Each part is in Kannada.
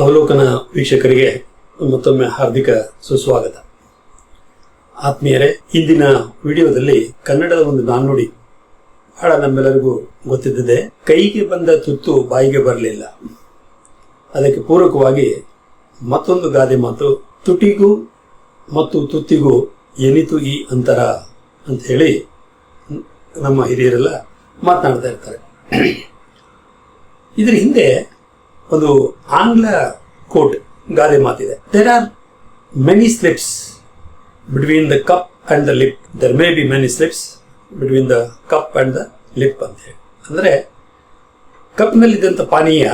ಅವಲೋಕನ ವೀಕ್ಷಕರಿಗೆ ಮತ್ತೊಮ್ಮೆ ಹಾರ್ದಿಕ ಸುಸ್ವಾಗತ. ಆತ್ಮೀಯರೇ, ಇಂದಿನ ವಿಡಿಯೋದಲ್ಲಿ ಕನ್ನಡದ ಒಂದು ನಾಣ್ಣುಡಿ. ಬಹಳ ನಮ್ಮೆಲ್ಲರಿಗೂ ಗೊತ್ತಿದ್ದಿದೆ, ಕೈಗೆ ಬಂದ ತುತ್ತು ಬಾಯಿಗೆ ಬರಲಿಲ್ಲ. ಅದಕ್ಕೆ ಪೂರಕವಾಗಿ ಮತ್ತೊಂದು ಗಾದೆ ಮಾತು, ತುಟಿಗೂ ಮತ್ತು ತುತ್ತಿಗೂ ಎನಿತು ಈ ಅಂತರ ಅಂತ ಹೇಳಿ ನಮ್ಮ ಹಿರಿಯರೆಲ್ಲ ಮಾತನಾಡ್ತಾ ಇರ್ತಾರೆ. ಇದರ ಹಿಂದೆ ಒಂದು ಆಂಗ್ಲ ಕೋಟ್ ಗಾದೆ ಮಾತಿದೆ. There are many slips between the cup and the lip there may be many slips between the cup and the lip ಅಂತ ಹೇಳಿ. ಅಂದರೆ ಕಪ್ನಲ್ಲಿದ್ದಂಥ ಪಾನೀಯ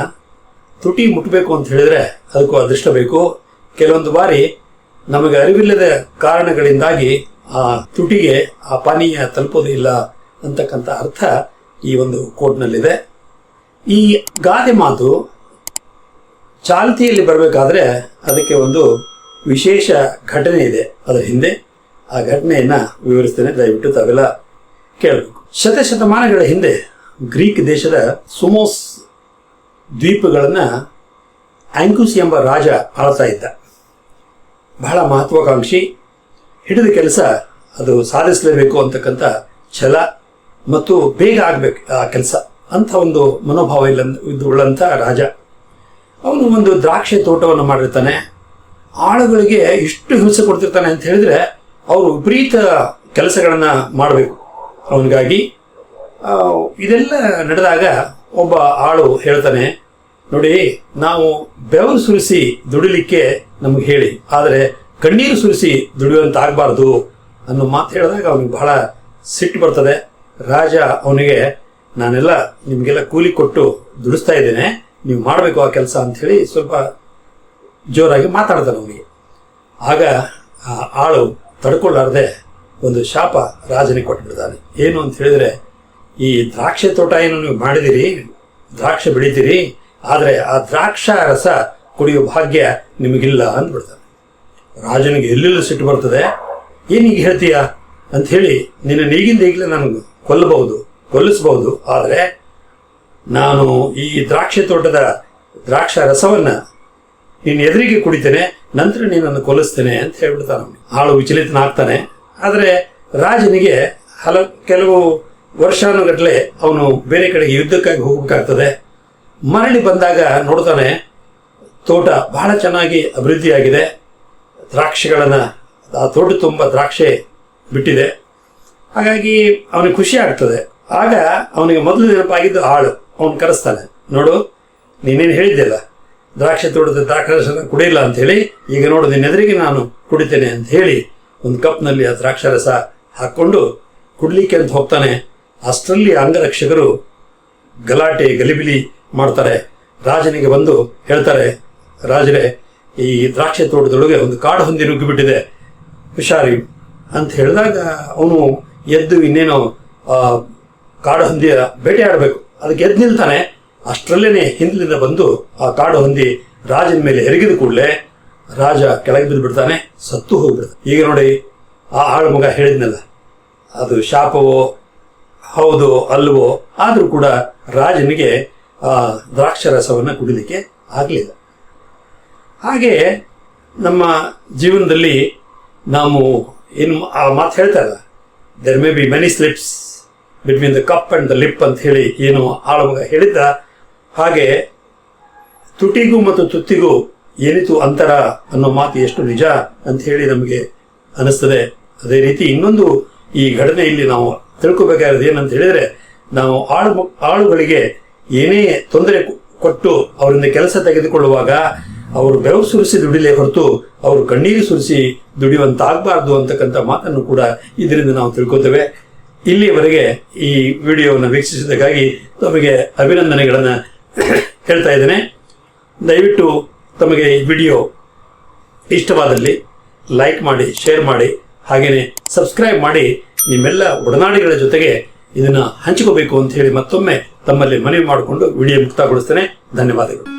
ತುಟಿ ಮುಟ್ಟಬೇಕು ಅಂತ ಹೇಳಿದ್ರೆ ಅದಕ್ಕೂ ಅದೃಷ್ಟ ಬೇಕು. ಕೆಲವೊಂದು ಬಾರಿ ನಮಗೆ ಅರಿವಿಲ್ಲದ ಕಾರಣಗಳಿಂದಾಗಿ ಆ ತುಟಿಗೆ ಆ ಪಾನೀಯ ತಲುಪೋದಿಲ್ಲ ಅಂತಕ್ಕಂಥ ಅರ್ಥ ಈ ಒಂದು ಕೋಟ್ನಲ್ಲಿದೆ. ಈ ಗಾದೆ ಮಾತು ಚಾಲ್ತಿಯಲ್ಲಿ ಬರಬೇಕಾದ್ರೆ ಅದಕ್ಕೆ ಒಂದು ವಿಶೇಷ ಘಟನೆ ಇದೆ. ಅದರ ಹಿಂದೆ ಆ ಘಟನೆಯನ್ನ ವಿವರಿಸ್ತೇನೆ. ದಯವಿಟ್ಟು ತಾವೆಲ್ಲ ಕೇಳಬೇಕು. ಶತಶತಮಾನಗಳ ಹಿಂದೆ ಗ್ರೀಕ್ ದೇಶದ ಸುಮೋಸ್ ದ್ವೀಪಗಳನ್ನು ಆಂಕುಸ್ ಎಂಬ ರಾಜ ಆಳ್ತಾ ಇದ್ದ. ಬಹಳ ಮಹತ್ವಾಕಾಂಕ್ಷಿ. ಹಿಡಿದ ಕೆಲಸ ಅದು ಸಾಧಿಸಲೇಬೇಕು ಅಂತಕ್ಕಂಥ ಛಲ ಮತ್ತು ಬೇಗ ಆಗ್ಬೇಕು ಆ ಕೆಲಸ. ಅಂತ ಒಂದು ಮನೋಭಾವ ಇಲ್ಲ ಇದ್ದುಳ್ಳಂಥ ರಾಜ. ಅವನು ಒಂದು ದ್ರಾಕ್ಷಿ ತೋಟವನ್ನು ಮಾಡಿರ್ತಾನೆ. ಆಳುಗಳಿಗೆ ಇಷ್ಟು ಹಿಂಸೆ ಕೊಡ್ತಿರ್ತಾನೆ ಅಂತ ಹೇಳಿದ್ರೆ ಅವರು ವಿಪರೀತ ಕೆಲಸಗಳನ್ನ ಮಾಡಬೇಕು. ಅವನಿಗಾಗಿ ಇದೆಲ್ಲ ನಡೆದಾಗ ಒಬ್ಬ ಆಳು ಹೇಳ್ತಾನೆ, ನೋಡಿ, ನಾವು ಬೆವರು ಸುರಿಸಿ ದುಡಿಲಿಕ್ಕೆ ನಮಗೆ ಹೇಳಿ. ಆದರೆ ಕಣ್ಣೀರು ಸುರಿಸಿ ದುಡಿಯುವಂತ ಆಗಬಾರ್ದು. ಅನ್ನೋ ಮಾತು ಹೇಳಿದಾಗ ಅವನಿಗೆ ಬಹಳ ಸಿಟ್ಟು ಬರ್ತದೆ. ರಾಜ ಅವನಿಗೆ, ನಾನೆಲ್ಲ ನಿಮಗೆಲ್ಲ ಕೂಲಿ ಕೊಟ್ಟು ದುಡಿಸ್ತಾ ಇದ್ದೇನೆ. ನೀವು ಮಾಡಬೇಕು ಆ ಕೆಲಸ ಅಂತ ಹೇಳಿ ಸ್ವಲ್ಪ ಜೋರಾಗಿ ಮಾತಾಡ್ತಾನೆ ಅವನಿಗೆ. ಆಗ ಆ ಆಳು ತಡ್ಕೊಳ್ಳಾರ್ದೆ ಒಂದು ಶಾಪ ರಾಜನಿಗೆ ಕೊಟ್ಬಿಡ್ತಾನೆ. ಏನು ಅಂತ ಹೇಳಿದ್ರೆ, ಈ ದ್ರಾಕ್ಷಿ ತೋಟ ಏನು ನೀವು ಮಾಡಿದಿರಿ, ದ್ರಾಕ್ಷೆ ಬೆಳಿತೀರಿ, ಆದರೆ ಆ ದ್ರಾಕ್ಷ ರಸ ಕುಡಿಯೋ ಭಾಗ್ಯ ನಿಮಗಿಲ್ಲ ಅಂದ್ಬಿಡ್ತಾನೆ. ರಾಜನಿಗೆ ಎಲ್ಲೆಲ್ಲೂ ಸಿಟ್ಟು ಬರ್ತದೆ. ಏನೀಗ ಹೇಳ್ತೀಯ? ಅಂತ ಹೇಳಿ ನಿನ್ನ ನೀಗಿಂದ ಈಗಲೇ ನಾನು ಕೊಲ್ಲಬಹುದು, ಕೊಲ್ಲಿಸಬಹುದು, ಆದರೆ ನಾನು ಈ ದ್ರಾಕ್ಷಿ ತೋಟದ ದ್ರಾಕ್ಷ ರಸವನ್ನ ನಿನ್ನ ಎದುರಿಗೆ ಕುಡಿತೇನೆ, ನಂತರ ನೀನನ್ನು ಕೊಲಿಸ್ತೇನೆ ಅಂತ ಹೇಳ್ಬಿಡ್ತಾನೆ ಅವನು. ಆಳು ವಿಚಲಿತನಾಗ್ತಾನೆ. ಆದರೆ ರಾಜನಿಗೆ ಹಲ, ಕೆಲವು ವರ್ಷಾನುಗಟ್ಟಲೆ ಅವನು ಬೇರೆ ಕಡೆಗೆ ಯುದ್ಧಕ್ಕಾಗಿ ಹೋಗಬೇಕಾಗ್ತದೆ. ಮರಳಿ ಬಂದಾಗ ನೋಡ್ತಾನೆ, ತೋಟ ಬಹಳ ಚೆನ್ನಾಗಿ ಅಭಿವೃದ್ಧಿಯಾಗಿದೆ. ದ್ರಾಕ್ಷಿಗಳನ್ನ, ಆ ತೋಟ ತುಂಬ ದ್ರಾಕ್ಷೆ ಬಿಟ್ಟಿದೆ. ಹಾಗಾಗಿ ಅವನಿಗೆ ಖುಷಿ ಆಗ್ತದೆ. ಆಗ ಅವನಿಗೆ ಮೊದಲು ನೆನಪಾಗಿದ್ದು ಆಳು. ಅವನು ಕರೆಸ್ತಾನೆ, ನೋಡು, ನೀನೇನು ಹೇಳಿದ್ದೆಲ್ಲ ದ್ರಾಕ್ಷಿ ತೋಟದ ದ್ರಾಕ್ಷರಸನ ಕುಡಿಯಿಲ್ಲ ಅಂತ ಹೇಳಿ, ಈಗ ನೋಡು ನಿನ್ನ ಎದುರಿಗೆ ನಾನು ಕುಡಿತೇನೆ ಅಂತ ಹೇಳಿ ಒಂದು ಕಪ್ನಲ್ಲಿ ಆ ದ್ರಾಕ್ಷರಸ ಹಾಕೊಂಡು ಕುಡ್ಲಿಕ್ಕೆ ಅಂತ ಹೋಗ್ತಾನೆ. ಅಷ್ಟರಲ್ಲಿ ಅಂಗರಕ್ಷಕರು ಗಲಾಟೆ, ಗಲಿಬಿಲಿ ಮಾಡ್ತಾರೆ. ರಾಜನಿಗೆ ಬಂದು ಹೇಳ್ತಾರೆ, ರಾಜರೇ, ಈ ದ್ರಾಕ್ಷಿ ತೋಟದೊಳಗೆ ಒಂದು ಕಾಡು ಹೊಂದಿ ನುಗ್ಗಿಬಿಟ್ಟಿದೆ, ಹುಷಾರಿ. ಅಂತ ಹೇಳಿದಾಗ ಅವನು ಎದ್ದು ಇನ್ನೇನೋ ಕಾಡು ಹೊಂದಿಯ ಬೇಟೆ ಆಡಬೇಕು. ಅದಕ್ಕೆ ಗೆದ್ದು ನಿಲ್ತಾನೆ. ಅಷ್ಟರಲ್ಲೇನೆ ಹಿಂದಿನಿಂದ ಬಂದು ಆ ಕಾಡು ಹೊಂದಿ ರಾಜನ ಮೇಲೆ ಎರಗಿದ ಕೂಡಲೇ ರಾಜ ಕೆಳಗೆ ಬಿದ್ದು ಬಿಡ್ತಾನೆ ಸತ್ತು ಹೋಗ್ಬಿಡ್ತಾನೆ. ಈಗ ನೋಡಿ, ಆ ಆಳು ಮಗ ಹೇಳಿದ್ನಲ್ಲ, ಅದು ಶಾಪವೋ, ಹೌದು ಅಲ್ವೋ ಆದರೂ ಕೂಡ ರಾಜನಿಗೆ ಆ ದ್ರಾಕ್ಷರಸವನ್ನು ಕುಡಿಲಿಕ್ಕೆ ಆಗಲಿಲ್ಲ. ಹಾಗೆ ನಮ್ಮ ಜೀವನದಲ್ಲಿ ನಾವು ಏನು, ಆ ಮಾತು ಹೇಳ್ತಾರಲ್ಲ there may be many slips between the cup and the lip ಅಂತ ಹೇಳಿ ಏನು ಆಳಮಗ ಹೇಳಿದ್ದ. ಹಾಗೆ ತುಟಿಗೂ ಮತ್ತು ತುತ್ತಿಗೂ ಏನಿತು ಅಂತರ ಅನ್ನೋ ಮಾತು ಎಷ್ಟು ನಿಜ ಅಂತ ಹೇಳಿ ನಮಗೆ ಅನಿಸ್ತದೆ. ಅದೇ ರೀತಿ ಇನ್ನೊಂದು ಈ ಘಟನೆಯಲ್ಲಿ ನಾವು ತಿಳ್ಕೊಬೇಕಾಗಿರೋದು ಏನಂತ ಹೇಳಿದ್ರೆ, ನಾವು ಆಳು ಆಳುಗಳಿಗೆ ಏನೇ ತೊಂದರೆ ಕೊಟ್ಟು ಅವರಿಂದ ಕೆಲಸ ತೆಗೆದುಕೊಳ್ಳುವಾಗ ಅವರು ಬೆವರು ಸುರಿಸಿ ದುಡಿಲೇ ಹೊರತು ಅವರು ಕಣ್ಣೀರು ಸುರಿಸಿ ದುಡಿಯುವಂತಾಗಬಾರದು ಅಂತಕ್ಕಂಥ ಮಾತನ್ನು ಕೂಡ ಇದರಿಂದ ನಾವು ತಿಳ್ಕೊತೇವೆ. ಇಲ್ಲಿಯವರೆಗೆ ಈ ವಿಡಿಯೋವನ್ನು ವೀಕ್ಷಿಸಿದ್ದಕ್ಕಾಗಿ ತಮಗೆ ಅಭಿನಂದನೆಗಳನ್ನು ಹೇಳ್ತಾ ಇದ್ದೇನೆ. ದಯವಿಟ್ಟು ತಮಗೆ ಈ ವಿಡಿಯೋ ಇಷ್ಟವಾದಲ್ಲಿ ಲೈಕ್ ಮಾಡಿ, ಶೇರ್ ಮಾಡಿ ಹಾಗೆಯೇ ಸಬ್ಸ್ಕ್ರೈಬ್ ಮಾಡಿ. ನಿಮ್ಮೆಲ್ಲ ಒಡನಾಡಿಗಳ ಜೊತೆಗೆ ಇದನ್ನು ಹಂಚಿಕೋಬೇಕು ಅಂತ ಹೇಳಿ ಮತ್ತೊಮ್ಮೆ ತಮ್ಮಲ್ಲಿ ಮನವಿ ಮಾಡಿಕೊಂಡು ವಿಡಿಯೋ ಮುಕ್ತಗೊಳಿಸ್ತೇನೆ ಧನ್ಯವಾದಗಳು.